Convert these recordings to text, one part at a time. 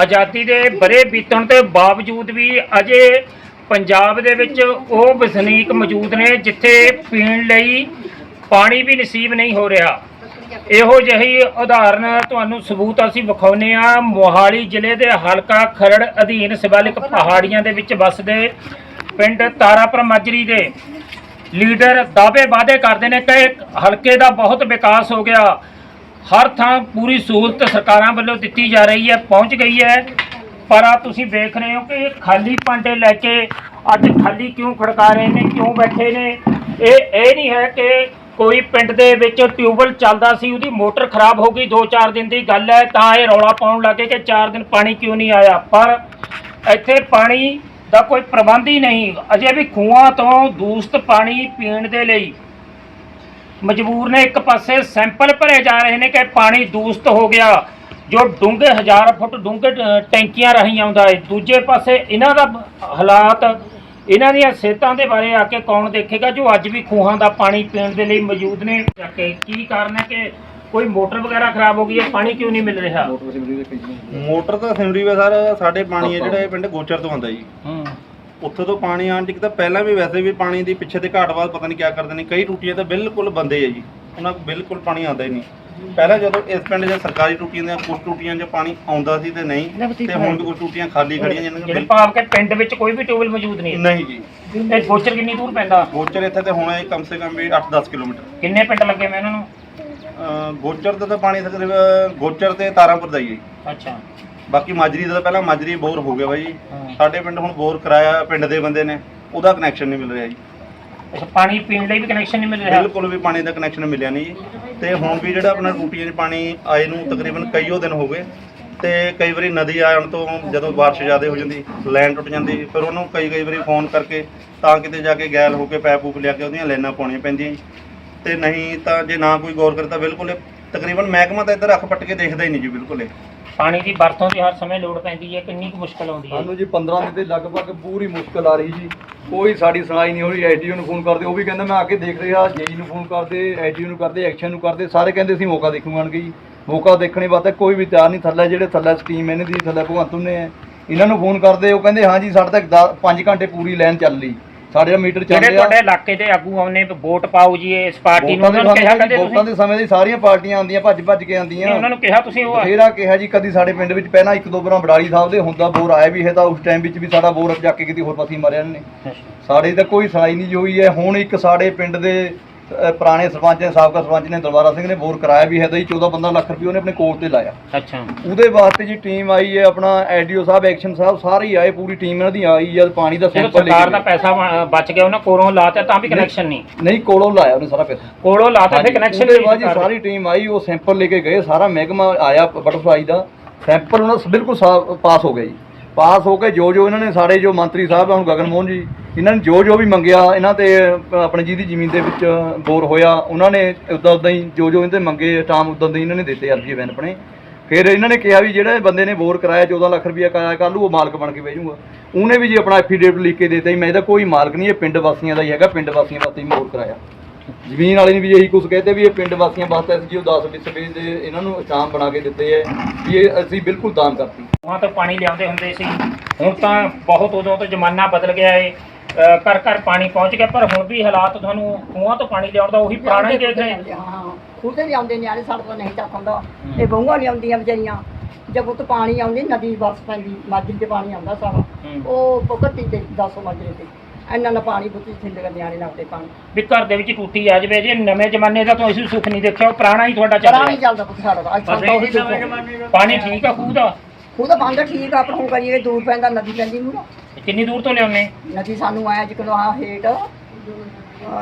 ਆਜ਼ਾਦੀ ਦੇ ਬਰੇ ਬੀਤਣ ਦੇ ਬਾਵਜੂਦ ਵੀ ਅਜੇ ਪੰਜਾਬ ਦੇ ਵਿੱਚ ਉਹ ਵਸਨੀਕ ਮੌਜੂਦ ਨੇ ਜਿੱਥੇ ਪੀਣ ਲਈ ਪਾਣੀ ਵੀ ਨਸੀਬ ਨਹੀਂ ਹੋ ਰਿਹਾ। ਇਹੋ ਜਿਹੀ ਉਦਾਹਰਨ ਤੁਹਾਨੂੰ ਸਬੂਤ ਅਸੀਂ ਵਿਖਾਉਨੇ ਆ ਮੋਹਾਲੀ ਜ਼ਿਲ੍ਹੇ ਦੇ ਹਲਕਾ ਖਰੜ ਅਧੀਨ ਸਿਵਾਲਿਕ ਪਹਾੜੀਆਂ ਦੇ ਵਿੱਚ ਵੱਸਦੇ ਪਿੰਡ ਤਾਰਾਪੁਰ ਮਾਜਰੀ ਦੇ ਲੀਡਰ ਦਾਅਵੇ ਵਾਅਦੇ ਕਰਦੇ ਨੇ ਕਿ ਹਲਕੇ ਦਾ ਬਹੁਤ ਵਿਕਾਸ ਹੋ ਗਿਆ। ਹਰ ਥਾਂ ਪੂਰੀ ਸਹੂਲਤ ਸਰਕਾਰਾਂ ਵੱਲੋਂ ਦਿੱਤੀ ਜਾ ਰਹੀ ਹੈ, ਪਹੁੰਚ ਗਈ ਹੈ। ਪਰ ਆ ਤੁਸੀਂ ਵੇਖ ਰਹੇ ਹੋ ਕਿ ਇਹ ਖਾਲੀ ਭਾਂਡੇ ਲੈ ਕੇ ਅੱਜ ਖਾਲੀ ਕਿਉਂ ਖੜਕਾ ਰਹੇ ਨੇ, ਕਿਉਂ ਬੈਠੇ ਨੇ? ਇਹ ਇਹ ਨਹੀਂ ਹੈ ਕਿ ਕੋਈ ਪਿੰਡ ਦੇ ਵਿੱਚ ਟਿਊਬਵੈੱਲ ਚੱਲਦਾ ਸੀ, ਉਹਦੀ ਮੋਟਰ ਖਰਾਬ ਹੋ ਗਈ 2-4 ਦਿਨ ਦੀ ਗੱਲ ਹੈ, ਤਾਂ ਇਹ ਰੌਲਾ ਪਾਉਣ ਲੱਗੇ ਕਿ 4 ਦਿਨ ਪਾਣੀ ਕਿਉਂ ਨਹੀਂ ਆਇਆ। ਪਰ ਇੱਥੇ ਪਾਣੀ ਦਾ ਕੋਈ ਪ੍ਰਬੰਧ ਹੀ ਨਹੀਂ, ਅਜੇ ਵੀ ਖੂਹਾਂ ਤੋਂ ਦੂਸ਼ਿਤ ਪਾਣੀ ਪੀਣ ਦੇ ਲਈ ਮਜਬੂਰ ਨੇ ਇੱਕ ਪਾਸੇ ਸੈਂਪਲ ਭਰੇ ਜਾ ਰਹੇ ਨੇ ਕਿ ਪਾਣੀ ਦੂਸ਼ਿਤ ਹੋ ਗਿਆ ਜੋ ਡੂੰਘੇ ਹਜ਼ਾਰ ਫੁੱਟ ਡੂੰਘੇ ਟੈਂਕੀਆਂ ਰਾਹੀਂ ਆਉਂਦਾ ਹੈ। ਦੂਜੇ ਪਾਸੇ ਇਹਨਾਂ ਦਾ ਹਾਲਾਤ ਇਹਨਾਂ ਦੀਆਂ ਸਿਹਤਾਂ ਦੇ ਬਾਰੇ ਆ ਕੇ ਕੌਣ ਦੇਖੇਗਾ ਜੋ ਅੱਜ ਵੀ ਖੂਹਾਂ ਦਾ ਪਾਣੀ ਪੀਣ ਦੇ ਲਈ ਮੌਜੂਦ ਨੇ? ਕੇ ਕੀ ਕਾਰਨ ਹੈ ਕਿ ਕੋਈ ਮੋਟਰ ਵਗੈਰਾ ਖਰਾਬ ਹੋ ਗਈ ਹੈ? ਪਾਣੀ ਕਿਉਂ ਨਹੀਂ ਮਿਲ ਰਿਹਾ? ਮੋਟਰ ਤਾਂ ਸਿਮਰੀ ਵੇ ਸਰ ਸਾਡੇ ਪਾਣੀ ਹੈ ਜਿਹੜਾ ਇਹ ਪਿੰਡ ਗੋਚਰ ਤੋਂ ਆਉਂਦਾ ਜੀ। ਹੂੰ। ਉੱਥੋਂ ਤੋਂ ਪਾਣੀ ਆਉਣ ਚ ਇੱਕ ਤਾਂ ਪਹਿਲਾਂ ਵੀ ਵੈਸੇ ਵੀ ਪਾਣੀ ਦੀ ਪਿੱਛੇ ਤੇ ਘਾਟ ਬਾਅਦ ਪਤਾ ਨਹੀਂ ਕਿਆ ਕਰਦੇ ਨੇ ਕਈ ਟੂਟੀਆਂ ਤਾਂ ਬਿਲਕੁਲ ਬੰਦੇ ਆ ਜੀ ਉਹਨਾਂ ਕੋਲ ਬਿਲਕੁਲ ਪਾਣੀ ਆਉਂਦਾ ਹੀ ਨਹੀਂ। ਪਹਿਲਾਂ ਜਦੋਂ ਇਸ ਪਿੰਡ 'ਚ ਸਰਕਾਰੀ ਟੂਟੀਆਂ ਦੀਆਂ ਕੁਝ ਟੂਟੀਆਂ 'ਚ ਪਾਣੀ ਆਉਂਦਾ ਸੀ ਤੇ ਨਹੀਂ ਤੇ ਹੁਣ ਵੀ ਕੁਝ ਟੂਟੀਆਂ ਖਾਲੀ ਖੜੀਆਂ ਜਿਹੜੇ ਨੂੰ ਭਾਵ ਕਿ ਪਿੰਡ ਵਿੱਚ ਕੋਈ ਵੀ ਟਿਊਬਵੈੱਲ ਮੌਜੂਦ ਨਹੀਂ ਹੈ। ਨਹੀਂ ਜੀ। ਇਹ ਗੋਚਰ ਕਿੰਨੀ ਦੂਰ ਪੈਂਦਾ? ਗੋਚਰ ਇੱਥੇ ਤੇ ਹੋਣਾ ਇਹ ਕਮ ਸੇ ਕਮ ਵੀ 8-10 ਕਿਲੋਮੀਟਰ। ਕਿੰਨੇ ਪਿੰਡ ਲੱਗੇ ਮੈਂ ਇਹਨਾਂ ਨੂੰ? ਅਹ ਗੋਚਰ ਦਾ ਤਾਂ ਪਾਣੀ ਤਕਰੀਬਨ ਗੋਚਰ ਤੇ ਤਾਰਾਪੁਰ ਦਾ ਹੀ ਹੈ ਜੀ। ਅੱਛਾ। ਬਾਕੀ ਮਾਜਰੀ ਦਾ ਤਾਂ ਪਹਿਲਾਂ ਮਾਜਰੀ ਬੋਰ ਹੋ ਗਿਆ ਬਾਈ ਹਾਂ। ਸਾਡੇ ਪਿੰਡ ਹੁਣ ਬੋਰ ਕਰਾਇਆ ਪਿੰਡ ਦੇ ਬੰਦੇ ਨੇ ਉਹਦਾ ਕਨੈਕਸ਼ਨ ਨਹੀਂ ਮਿਲ ਰਿਹਾ ਜੀ। ਅੱਛਾ ਪਾਣੀ ਪੀਣ ਲਈ ਵੀ ਕਨੈਕਸ਼ਨ ਨਹੀਂ ਮਿਲ ਰਿਹਾ? ਬਿਲਕੁਲ ਵੀ ਪਾਣੀ ਦਾ ਕਨੈਕਸ਼ਨ ਮਿਲਿਆ ਨਹੀਂ ਜੀ। ਤੇ ਹੁਣ ਵੀ ਜਿਹੜਾ ਆਪਣਾ ਟੂਟੀਆਂ 'ਚ ਪਾਣੀ ਆਏ ਨੂੰ ਤਕਰੀਬਨ ਕਈਓ ਦਿਨ ਹੋ ਗਏ। ਤੇ ਕਈ ਵਾਰੀ ਨਦੀ ਆਉਣ ਤੋਂ ਜਦੋਂ ਬਾਰਿਸ਼ ਜ਼ਿਆਦਾ ਹੋ ਜਾਂਦੀ ਲਾਈਨ ਟੁੱਟ ਜਾਂਦੀ ਫਿਰ ਉਹਨੂੰ ਕਈ ਕਈ ਵਾਰੀ ਫੋਨ ਕਰਕੇ ਤਾਂ ਕਿਤੇ ਜਾ ਕੇ ਗੈਲ ਹੋ ਕੇ ਪੈਪ ਪੂਪ ਲਿਆ ਕੇ ਉਹਦੀਆਂ ਲਾਈਨਾਂ ਪਾਉਣੀਆਂ ਪੈਂਦੀਆਂ ਜੀ। ਤੇ ਨਹੀਂ ਤਾਂ ਜੇ ਨਾ ਕੋਈ ਗੌਰ ਕਰੇ ਤਾਂ ਬਿਲਕੁਲ ਤਕਰੀਬਨ ਮਹਿਕਮਾ ਤਾਂ ਇੱਧਰ ਅੱਖ ਪੱਟ ਕੇ ਦੇਖਦਾ ਹੀ ਨਹੀਂ ਜੀ ਬਿਲਕੁਲ ਇਹ। ਪਾਣੀ ਦੀ ਵਰਤੋਂ ਦੀ ਹਰ ਸਮੇਂ ਲੋੜ ਪੈਂਦੀ ਹੈ, ਕਿੰਨੀ ਕੁ ਮੁਸ਼ਕਲ ਆਉਂਦੀ ਹੈ? ਸਾਨੂੰ ਜੀ 15 ਦਿਨ ਦੇ ਲਗਭਗ ਪੂਰੀ ਮੁਸ਼ਕਲ ਆ ਰਹੀ ਜੀ। ਕੋਈ ਸਾਡੀ ਸੁਣਾਈ ਨਹੀਂ ਹੋ ਰਹੀ ਐਡੀਓ ਨੂੰ ਫੋਨ ਕਰਦੇ, ਉਹ ਵੀ ਕਹਿੰਦਾ ਮੈਂ ਆ ਕੇ ਦੇਖ ਰਿਹਾ ਜੇਈ ਨੂੰ ਫੋਨ ਕਰਦੇ ਐਡੀਓ ਨੂੰ ਕਰਦੇ, ਐਕਸ਼ਨ ਨੂੰ ਕਰਦੇ, ਸਾਰੇ ਕਹਿੰਦੇ ਅਸੀਂ ਮੌਕਾ ਦੇਖੂਗਾ ਜੀ। ਮੌਕਾ ਦੇਖਣੇ ਵਾਸਤੇ ਕੋਈ ਵੀ ਤਿਆਰ ਨਹੀਂ, ਥੱਲੇ ਜਿਹੜੇ ਥੱਲੇ ਸਟੀਮ ਇਹਨਾਂ ਦੀ, ਥੱਲੇ ਭਗਵੰਤ ਨੇ ਹੈ ਇਹਨਾਂ ਨੂੰ ਫੋਨ ਕਰਦੇ, ਉਹ ਕਹਿੰਦੇ, ਹਾਂ ਜੀ, ਸਾਡੇ ਤੱਕ 5 ਘੰਟੇ ਪੂਰੀ ਲਾਈਨ ਚੱਲ ਰਹੀ। ਸਾਡੇ ਦਾ ਮੀਟਰ ਚੱਲ ਜਿਹੜੇ ਰਿਹਾ। ਤੁਹਾਡੇ ਇਲਾਕੇ ਦੇ ਆਗੂ ਆਉਨੇ ਵੋਟ ਪਾਓ ਜੀ ਇਸ ਪਾਰਟੀ ਨੂੰ। ਉਹਨਾਂ ਨੂੰ ਕਿਹਾ ਕਦੇ ਸਮੇਂ ਵੋਟਾਂ ਤੁਸੀਂ ਦੇ ਸਮੇਂ ਦੀ ਸਾਰੀਆਂ ਪਾਰਟੀਆਂ ਆਉਂਦੀਆਂ ਭੱਜ ਭੱਜ ਕੇ ਆਉਂਦੀਆਂ। ਉਹਨਾਂ ਨੂੰ ਕਿਹਾ ਤੁਸੀਂ ਉਹ ਬਥੇਰਾ ਕਿਹਾ ਜੀ ਕਦੀ ਸਾਡੇ ਪਿੰਡ ਵਿੱਚ ਪਹਿਲਾਂ ਇੱਕ ਦੋ ਵਾਰਾਂ ਬੜਾਲੀ ਸਾਹਿਬ ਦੇ ਹੁੰਦਾ ਬੋਰ ਆਇਆ ਵੀ ਹੈ ਤਾਂ ਉਸ ਟਾਈਮ ਵਿੱਚ ਵੀ ਸਾਡਾ ਬੋਰ ਜਾ ਕੇ ਕਿਤੇ ਹੋਰ ਪਾਸੇ ਮਾਰਿਆ ਨੇ ਸਾਡੇ ਤਾਂ ਕੋਈ ਸੁਣਾਈ ਨਹੀਂ ਹੋਈ ਹੈ। ਹੁਣ ਇੱਕ ਸਾਡੇ ਪਿੰਡ ਦੇ ਪੁਰਾਣੇ ਸਰਪੰਚ ਨੇ ਸਾਬਕਾ ਸਰਪੰਚ ਨੇ ਦਲਵਾਰਾ ਸਿੰਘ ਨੇ ਬੋਰ ਕਰਾਇਆ ਵੀ ਹੈ ਤਾਂ ਜੀ 14 15 ਲੱਖ ਰੁਪਏ ਉਹਨੇ ਆਪਣੇ ਕੋਲ ਤੇ ਲਾਇਆ। ਅੱਛਾ। ਉਹਦੇ ਵਾਸਤੇ ਜੀ ਟੀਮ ਆਈ ਹੈ ਆਪਣਾ ਐਡੀਓ ਸਾਹਿਬ ਐਕਸ਼ਨ ਸਾਹਿਬ ਸਾਰੇ ਹੀ ਆਏ ਪੂਰੀ ਟੀਮ ਇਹਨਾਂ ਦੀ ਆਈ ਜਦ ਪਾਣੀ ਦਾ ਸੈਂਪਲ ਲੈ ਸਰਕਾਰ ਦਾ ਪੈਸਾ ਬਚ ਗਿਆ ਉਹਨਾਂ ਕੋਲੋਂ ਲਾਤਾ ਤਾਂ ਵੀ ਕਨੈਕਸ਼ਨ ਨਹੀਂ। ਨਹੀਂ ਕੋਲੋਂ ਲਾਇਆ ਉਹਨੇ ਸਾਰਾ ਪੈਸਾ। ਕੋਲੋਂ ਲਾਤਾ ਫਿਰ ਕਨੈਕਸ਼ਨ ਉਹਦੇ ਬਾਅਦ ਜੀ ਸਾਰੀ ਟੀਮ ਆਈ ਉਹ ਸੈਂਪਲ ਲੈ ਕੇ ਗਏ ਸਾਰਾ ਮਹਿਕਮਾ ਆਇਆ ਬਟਰਫਲਾਈ ਦਾ। ਸੈਂਪਲ ਉਹਨਾਂ ਦਾ ਬਿਲਕੁਲ ਸਾਫ਼ ਪਾਸ ਹੋ ਗਿਆ ਜੀ। ਪਾਸ ਹੋ ਕੇ ਜੋ ਜੋ ਇਹਨਾਂ ਨੇ ਸਾਡੇ ਜੋ ਮੰਤਰੀ ਸਾਹਿਬ ਆ ਹੁਣ ਗਗਨ ਮੋਹਨ ਜੀ ਇਹਨਾਂ ਨੇ ਜੋ ਜੋ ਵੀ ਮੰਗਿਆ ਇਹਨਾਂ ਤੇ ਅ, ਆਪਣੇ ਜਿਹਦੀ ਜ਼ਮੀਨ ਦੇ ਵਿੱਚ ਬੋਰ ਹੋਇਆ ਉਹਨਾਂ ਨੇ ਉਦਾਂ ਉਦਾਂ ਹੀ ਜੋ ਜੋ ਇਹਦੇ ਮੰਗੇ ਟਾਮ ਉਦਾਂ ਦੇ ਇਹਨਾਂ ਨੇ ਦਿੱਤੇ ਅਰਜੀ ਬੈਨ ਆਪਣੇ। ਫਿਰ ਇਹਨਾਂ ਨੇ ਕਿਹਾ ਵੀ ਜਿਹੜੇ ਬੰਦੇ ਨੇ ਬੋਰ ਕਰਾਇਆ 14 ਲੱਖ ਰੁਪਇਆ ਕਰਾਇਆ ਕਰ ਨੂੰ ਉਹ ਮਾਲਕ ਬਣ ਕੇ ਬਹਿ ਜਾਊਗਾ। ਉਹਨੇ ਵੀ ਜੀ ਆਪਣਾ ਐਫੀਡੇਵਿਟ ਲਿਖ ਕੇ ਦਿੱਤਾ ਜੀ ਮੈਂ ਇਹਦਾ ਕੋਈ ਮਾਲਕ ਨਹੀਂ ਇਹ ਪਿੰਡ ਵਾਸੀਆਂ ਦਾ ਹੀ ਹੈਗਾ ਪਿੰਡ ਵਾਸੀਆਂ ਵਾਸਤੇ ਹੀ ਬੋਰ ਕਰਾਇਆ। ਜ਼ਮੀਨ ਵਾਲੇ ਨੇ ਵੀ ਇਹੀ ਕੁਝ ਕਹਿੰਦੇ ਵੀ ਇਹ ਪਿੰਡ ਵਾਸੀਆਂ ਵਾਸਤੇ ਅਸੀਂ ਜੋ 10 20 ਸਪੇਸ ਦੇ ਇਹਨਾਂ ਨੂੰ ਇਨਾਮ ਬਣਾ ਕੇ ਦਿੱਤੇ ਹੈ ਵੀ ਇਹ ਅਸੀਂ ਬਿਲਕੁਲ ਦਾਨ ਕਰਤੀ। ਖੂਹਾਂ ਤੋਂ ਪਾਣੀ ਲਿਆਉਂਦੇ ਹੁੰਦੇ ਸੀ। ਹੁਣ ਤਾਂ ਬਹੁਤ ਉਦੋਂ ਤੋਂ ਜ਼ਮਾਨਾ ਬਦਲ ਗਿਆ ਏ। ਘਰ ਘਰ ਪਾਣੀ ਪਹੁੰਚ ਗਿਆ ਪਰ ਹੁਣ ਵੀ ਹਾਲਾਤ ਤੁਹਾਨੂੰ ਖੂਹਾਂ ਤੋਂ ਪਾਣੀ ਲਿਆਉਣ ਦਾ ਉਹੀ ਪੁਰਾਣਾ ਹੀ ਦੇਖ ਰਹੇ ਹਾਂ। ਹਾਂ ਖੁਦੇ ਵੀ ਆਉਂਦੇ ਨਿਆਣੇ ਸਾਡੇ ਤੋਂ ਨਹੀਂ ਚੱਕ ਹੁੰਦਾ। ਇਹ ਬਹੂਆਂ ਵੀ ਆਉਂਦੀਆਂ ਵਿਚਾਰੀਆਂ। ਜਦ ਉੱਤ ਪਾਣੀ ਆਉਂਦੀ ਨਦੀ ਵਸ ਪੈਂਦੀ ਮਾਜਰੀ ਤੇ ਪਾਣੀ ਆਉਂਦਾ ਸਾਰਾ। ਉਹ ਭਗਤੀ ਤੇ 10 ਮਾਜਰੇ ਤੇ। ਇੰਨਾ ਨਾ ਪਾਣੀ ਬੁੱਤੀ ਥਿੰਦੇ ਨਿਆਣੇ ਲਾਉਂਦੇ ਪਾਣੀ। ਵੀ ਘਰ ਦੇ ਵਿੱਚ ਟੂਟੀ ਆ ਜਾਵੇ ਜੇ ਨਵੇਂ ਜ਼ਮਾਨੇ ਦਾ ਤਾਂ ਅਸੀਂ ਸੁੱਖ ਨਹੀਂ ਦੇਖਿਆ ਉਹ ਪੁਰਾਣਾ ਹੀ ਤੁਹਾਡਾ ਚੱਲ ਪਾਣੀ ਰਿਹਾ। ਚੱਲਦਾ ਪੁੱਤ ਸਾਡਾ ਤਾਂ। ਅੱਜ ਤਾਂ ਉਹੀ ਸੁੱਕੋ। ਪਾਣੀ ਠੀਕ ਆ ਖੂਹ ਦਾ? ਖੂਹ ਦਾ ਬੰਦ ਠੀਕ ਆ ਪਰ ਹੁਣ ਕਰੀਏ ਦੂਰ ਪੈਂਦਾ ਨਦੀ ਪੈਂਦੀ ਨੂੰ ਕਿੰਨੀ ਦੂਰ ਤੋਂ ਲਿਆਉਨੇ ਨਦੀ ਸਾਨੂੰ ਆਇਆ ਜਿਕਲੋ ਆ ਹੇਠ।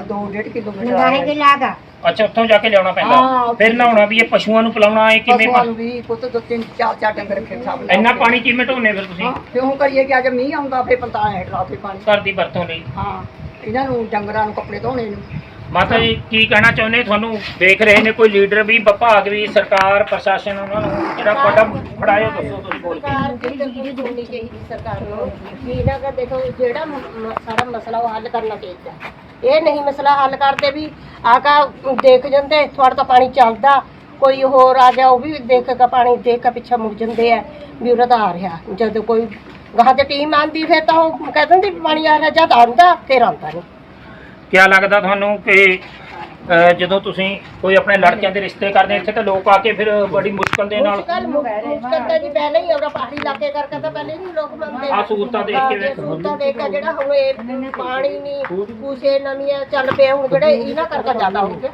2.5 ਕਿਲੋਮੀਟਰ ਆ ਅੱਛਾ ਉੱਥੋਂ ਜਾ ਕੇ ਲਿਆਉਣਾ ਹਾਂ, ਪੈਂਦਾ। ਫਿਰ ਨਹਾਉਣਾ ਵੀ ਇਹ ਪਸ਼ੂਆਂ ਨੂੰ ਪਿਲਾਉਣਾ ਹੈ ਕਿਵੇਂ ਪਸ਼ੂਆਂ ਨੂੰ ਵੀ ਪੁੱਤ ਦੋ ਤਿੰਨ ਚਾਰ ਚਾਰ ਡੰਗਰ ਰੱਖੇ ਸਭ ਨੇ। ਇੰਨਾ ਪਾਣੀ ਕਿਵੇਂ ਢੋਨੇ ਫਿਰ ਤੁਸੀਂ? ਹਾਂ ਫਿਰ ਹੁਣ ਕਰੀਏ ਕਿ ਅੱਜ ਮੀਂਹ ਆਉਂਦਾ ਫਿਰ ਪੰਤਾਲਾ ਹੇਠ ਲਾ ਕੇ ਪਾਣੀ। ਘਰ ਦੀ ਵਰਤੋਂ ਲਈ। ਹਾਂ ਇਹਨਾਂ ਨੂੰ ਡੰਗਰਾਂ ਨੂੰ ਕੱਪੜੇ ਧੋਣੇ ਨੂੰ। ਮਾਤਾ ਜੀ ਕੀ ਕਹਿਣਾ ਚਾਹੁੰਦੇ? ਤੁਹਾਨੂੰ ਦੇਖ ਰਹੇ ਨੇ ਕੋਈ ਲੀਡਰ ਵੀ ਵਿਭਾਗ ਵੀ ਸਰਕਾਰ ਪ੍ਰਸ਼ਾਸਨ ਉਹਨਾਂ ਨੂੰ ਜਿਹੜਾ ਫੜਾਇਓ ਦੱਸੋ ਤੁਸੀਂ ਬੋਲ ਕੇ ਸਰਕਾਰ ਜਿਹੜੀ ਚੀਜ਼ ਹੋਣੀ ਚਾਹੀਦੀ ਸਰਕਾਰ ਨੂੰ ਵੀ ਇਹਨਾਂ ਦਾ ਦੇਖੋ ਜਿਹੜਾ ਮ- ਸਾਰਾ ਮਸਲਾ ਉਹ ਹੱਲ ਕਰਨਾ ਚਾਹੀਦਾ। ਇਹ ਨਹੀਂ ਮਸਲਾ ਹੱਲ ਕਰਦੇ ਵੀ ਆ ਕਾ ਦੇਖ ਜਾਂਦੇ ਤੁਹਾਡਾ ਤਾਂ ਪਾਣੀ ਚੱਲਦਾ ਕੋਈ ਹੋਰ ਆ ਗਿਆ ਉਹ ਵੀ ਦੇਖ ਕੇ ਪਾਣੀ ਦੇਖ ਕੇ ਪਿੱਛੇ ਮੁੜ ਜਾਂਦੇ ਆ ਵੀ ਉਹਦਾ ਤਾਂ ਆ ਰਿਹਾ। ਜਦੋਂ ਕੋਈ ਗਾਹਾਂ ਤੇ ਟੀਮ ਆਂਦੀ ਫਿਰ ਤਾਂ ਉਹ ਕਹਿ ਦਿੰਦੀ ਵੀ ਪਾਣੀ ਆ ਰਿਹਾ ਜਦ ਆਂਦਾ ਫਿਰ ਆਂਦਾ ਨਹੀਂ। ਕਿਆ ਲੱਗਦਾ ਤੁਹਾਨੂੰ ਕਿ ਅਹ, ਜਦੋਂ ਤੁਸੀਂ ਕੋਈ ਆਪਣੇ ਲੜਕਿਆਂ ਦੇ ਰਿਸ਼ਤੇ ਕਰਦੇ ਇੱਥੇ ਤਾਂ ਲੋਕ ਆ ਕੇ ਫਿਰ ਬੜੀ ਮੁਸ਼ਕਲ ਦੇ ਨਾਲ ਮੁਸ਼ਕਲ ਮੁਸ਼ਕਲ ਤਾਂ ਜੀ ਪਹਿਲਾਂ ਹੀ ਉਹਦਾ ਪਹਾੜੀ ਇਲਾਕੇ ਕਰਕੇ ਤਾਂ ਪਹਿਲੇ ਨਹੀਂ ਲੋਕ ਮੰਨਦੇ। ਆਹ ਸਹੂਲਤਾਂ ਦੇਖ ਕੇ ਵੇਖ। ਸਹੂਲਤਾਂ ਦੇਖ ਕੇ ਜਿਹੜਾ ਹੁਣ ਇਹ ਪਾਣੀ ਨਹੀਂ ਕੁਛੇ ਨਵੀਆਂ ਚੱਲ ਪਏ ਹੁਣ ਜਿਹੜੇ ਇਹਨਾਂ ਕਰਕੇ ਜ਼ਿਆਦਾ ਹੋ ਗਿਆ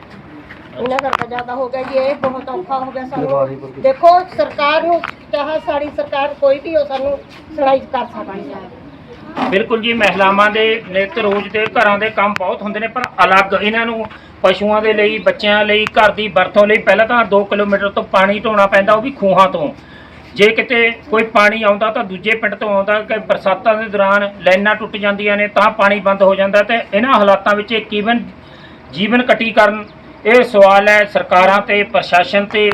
ਇਹਨਾਂ ਕਰਕੇ ਜ਼ਿਆਦਾ ਹੋ ਗਿਆ ਜੀ ਇਹ ਬਹੁਤ ਔਖਾ ਹੋ ਗਿਆ ਸਾਨੂੰ। ਦੇਖੋ ਸਰਕਾਰ ਨੂੰ ਚਾਹੇ ਸਾਡੀ ਸਰਕਾਰ ਕੋਈ ਵੀ ਹੋ ਸਾਨੂੰ ਸੁਣਾਈ ਕਰ ਸਕਦੀ ਹੈ। ਬਿਲਕੁਲ ਜੀ, ਮਹਿਲਾਵਾਂ ਦੇ ਨਿੱਤ ਰੋਜ਼ ਦੇ ਘਰਾਂ ਦੇ ਕੰਮ ਬਹੁਤ ਹੁੰਦੇ ਨੇ, ਪਰ ਅਲੱਗ ਇਹਨਾਂ ਨੂੰ ਪਸ਼ੂਆਂ ਦੇ ਲਈ, ਬੱਚਿਆਂ ਲਈ, ਘਰ ਦੀ ਵਰਤੋਂ ਲਈ ਪਹਿਲਾਂ ਤਾਂ 2 ਕਿਲੋਮੀਟਰ ਤੋਂ ਪਾਣੀ ਢੋਣਾ ਪੈਂਦਾ, ਉਹ ਵੀ ਖੂਹਾਂ ਤੋਂ। ਜੇ ਕਿਤੇ ਕੋਈ ਪਾਣੀ ਆਉਂਦਾ ਤਾਂ ਦੂਜੇ ਪਿੰਡ ਤੋਂ ਆਉਂਦਾ ਕਿ ਬਰਸਾਤਾਂ ਦੇ ਦੌਰਾਨ ਲਾਈਨਾਂ ਟੁੱਟ ਜਾਂਦੀਆਂ ਨੇ, ਤਾਂ ਪਾਣੀ ਬੰਦ ਹੋ ਜਾਂਦਾ ਤੇ ਇਹਨਾਂ ਹਾਲਾਤਾਂ ਵਿੱਚ ਇੱਕ ਈਵਨ ਜੀਵਨ ਕਟੀ ਕਰਨ ਇਹ ਸਵਾਲ ਹੈ ਸਰਕਾਰਾਂ ਤੇ, ਪ੍ਰਸ਼ਾਸਨ ਤੇ,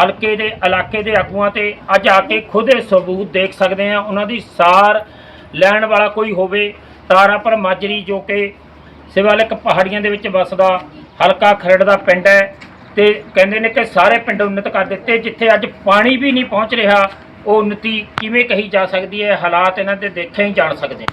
ਹਲਕੇ ਦੇ ਇਲਾਕੇ ਦੇ ਆਗੂਆਂ ਤੇ। ਅੱਜ ਆ ਕੇ ਖੁਦ ਇਹ ਸਬੂਤ ਦੇਖ ਸਕਦੇ ਆ ਉਹਨਾਂ ਦੀ ਸਾਰ ਲੈਣ ਵਾਲਾ ਕੋਈ ਹੋਵੇ ਤਾਰਾਪੁਰ ਮਾਜਰੀ ਜੋ ਕਿ ਸਿਵਾਲਿਕ ਪਹਾੜੀਆਂ ਦੇ ਵਿੱਚ ਵੱਸਦਾ, ਹਲਕਾ ਖਰੜ ਦਾ ਪਿੰਡ ਹੈ ਤੇ ਕਹਿੰਦੇ ਨੇ ਕਿ ਸਾਰੇ ਪਿੰਡ ਉન્નਤ ਕਰ ਦਿੱਤੇ, ਜਿੱਥੇ ਅੱਜ ਪਾਣੀ ਵੀ ਨਹੀਂ ਪਹੁੰਚ ਰਿਹਾ, ਉਹ ਉન્નਤੀ ਕਿਵੇਂ ਕਹੀ ਜਾ ਸਕਦੀ ਹੈ? ਹਾਲਾਤ ਇਹਨਾਂ 'ਤੇ ਦੇਖੇ ਹੀ ਜਾਣ ਸਕਦੇ